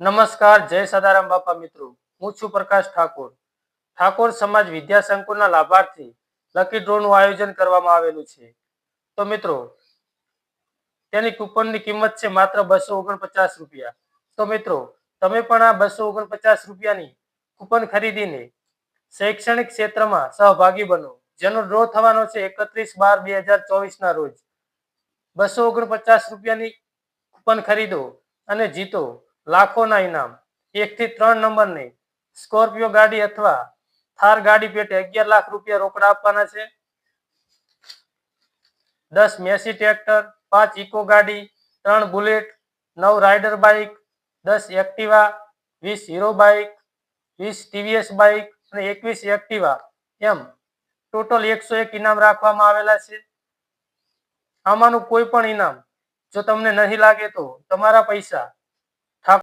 નમસ્કાર, જય સદારામ બાપા મિત્રો. હું છું પ્રકાશ ઠાકોર. ઠાકોર સમાજ વિદ્યા સંકુલના લાભાર્થી લકી ડ્રોનું આયોજન કરવામાં આવેલું છે. તો મિત્રો, તેની કૂપનની કિંમત છે માત્ર બસો ઓગણપચાસ રૂપિયા. તો મિત્રો, તમે પણ આ બસો ઓગણપચાસ રૂપિયાની કૂપન ખરીદીને શૈક્ષણિક ક્ષેત્રમાં સહભાગી બનો, જેનો ડ્રો થવાનો છે એકત્રીસ બાર બે હજાર ચોવીસના રોજ. બસો ઓગણપચાસ રૂપિયાની કૂપન ખરીદો અને જીતો. લાખોના ઇનામ, એકથી ત્રણ નંબરની સ્કોર્પિયો ગાડી અથવા થાર ગાડી પેટે અગિયાર લાખ રૂપિયા રોકડા આપવાના છે. દસ મેસી ટ્રેક્ટર, પાંચ ઇકો ગાડી, ત્રણ બુલેટ, નવ રાઇડર બાઇક, દસ એક્ટિવા, વીસ હીરો બાઇક, વીસ ટીવીએસ બાઇક અને એકવીસ એક્ટિવા એમ ટોટલ એકસો એક ઇનામ રાખવામાં આવેલા છે. આમાંનું કોઈ પણ ઇનામ જો તમને નહીં લાગે તો તમારા પૈસા